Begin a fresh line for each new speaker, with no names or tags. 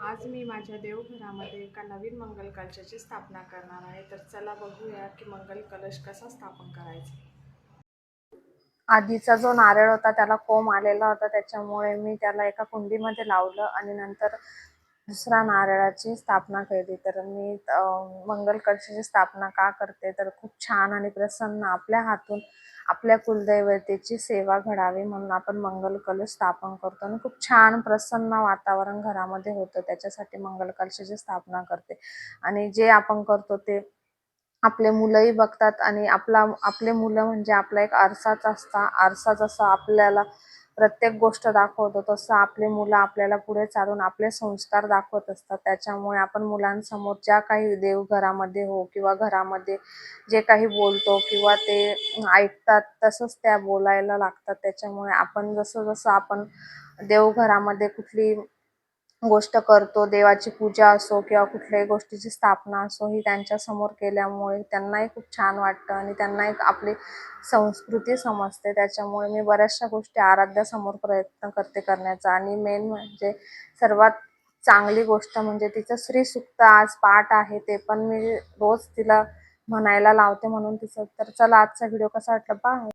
आज मी माझ्या देवघरामध्ये एका नवीन मंगल कलशाची स्थापना करणार आहे. तर चला बघूया की मंगल कलश कसा स्थापन करायचा. आधीचा जो नारळ होता त्याला कोंब आलेला होता. त्याच्यामुळे मी त्याला एका कुंडीमध्ये लावलं आणि नंतर दुसरा नारळाची स्थापना केली. तर मी अं, मंगल कलशाची स्थापना का करते तर खूप छान आणि प्रसन्न आपल्या हातून आपल्या कुलदैवतेची सेवा घडावी म्हणून आपण मंगल कलश स्थापन करतो आणि खूप छान प्रसन्न वातावरण घरामध्ये होतं. त्याच्यासाठी मंगल कलशाची स्थापना करते आणि जे आपण करतो ते आपले मुलंही बघतात आणि आपला आपले मुलं म्हणजे आपला एक आरसाच असता आरसा जसा आपल्याला प्रत्येक गोष्ट दाखवतो तसं आपले मुलं आपल्याला पुढे चालून आपले संस्कार दाखवत असतात. त्याच्यामुळे आपण मुलांसमोर ज्या काही देवघरामध्ये हो किंवा घरामध्ये जे काही बोलतो किंवा ते ऐकतात तसंच त्या बोलायला लागतात. त्याच्यामुळे आपण जसं जसं आपण देवघरामध्ये कुठली गोष्ट करतो देवाची पूजा असो किंवा कुठल्याही गोष्टीची स्थापना असो ही त्यांच्यासमोर केल्यामुळे त्यांनाही खूप छान वाटतं आणि त्यांना एक आपली संस्कृती समजते. त्याच्यामुळे मी बऱ्याचशा गोष्टी आराध्यासमोर प्रयत्न करते करण्याचा. आणि मेन म्हणजे सर्वात चांगली गोष्ट म्हणजे तिचं श्रीसुक्त आज पाठ आहे ते पण मी रोज तिला म्हणायला लावते म्हणून तिचं. तर चला आजचा व्हिडिओ कसा वाटला बाय